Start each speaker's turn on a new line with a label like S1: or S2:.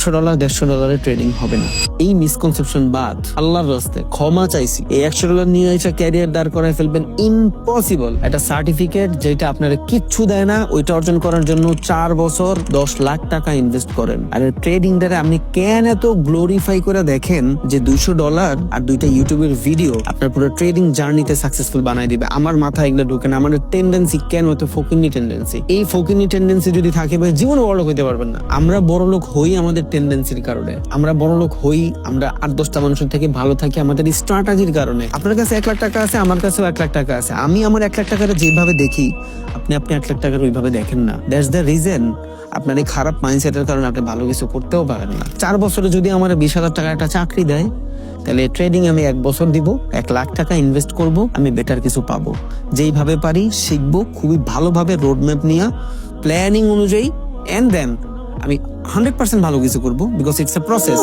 S1: একশো ডলার, দেড়শো ডলারের ট্রেডিং হবে না। এই মিসকনসেপশন বাদ, আল্লাহর রাস্তায় ক্ষমা চাইছি। এই একশো ডলার নিয়ে এসে ক্যারিয়ার দাঁড় করায় ফেলবেন ইম্পসিবল একটা সার্টিফিকেট যেটা আপনারা কিচ্ছু দেয় না, ওইটা অর্জন করার জন্য চার বছর, দশ লাখ টাকা ইনভেস্ট করেন। আর ট্রেডিং দ্বারা আপনি কেন এত গ্লোরিফাই করে দেখেন যে দুইশো ডলার আর দুইটা ইউটিউবের ভিডিও আপনার পুরো ট্রেডিং জার্নিতে সাকসেসফুল বানাই দিবে? আমার মাথায় এগুলো ঢুকে না। আমার টেন্ডেন্সি কেন এত ফকিনি টেন্ডেন্সি এই ফকিনি টেন্ডেন্সি যদি থাকে জীবনে বড় লোক হইতে পারবেন না। আমরা বড় লোক হই, আমাদের টেন্ডেন্সির কারণে। আমরা বড় লোক হই, আমরা আট দশটা মানুষের থেকে ভালো থাকি আমাদের স্ট্র্যাটাজির কারণে। আপনার কাছে এক লাখ টাকা আছে, আমার কাছেও এক লাখ টাকা আছে। আমি আমার এক লাখ টাকাটা যেভাবে দেখি, আপনি আপনি এক লাখ টাকার ওইভাবে দেখেন না। দ্যাটস দ্য রিজন আপনার এই খারাপ মাইন্ডসেটের কারণে আপনি ভালো কিছু করতেও পারেন না। চার বছরে যদি আমার বিশ হাজার টাকা একটা চাকরি দেয়, তাহলে ট্রেডিং আমি এক বছর দিব, এক লাখ টাকা ইনভেস্ট করব, আমি বেটার কিছু পাবো। যেইভাবে পারি, শিখব, খুবই ভালোভাবে রোড ম্যাপ নিয়ে প্ল্যানিং অনুযায়ী এন্ড দেন আমি হান্ড্রেড পার্সেন্ট ভালো কিছু করব বিকজ ইটস এ প্রসেস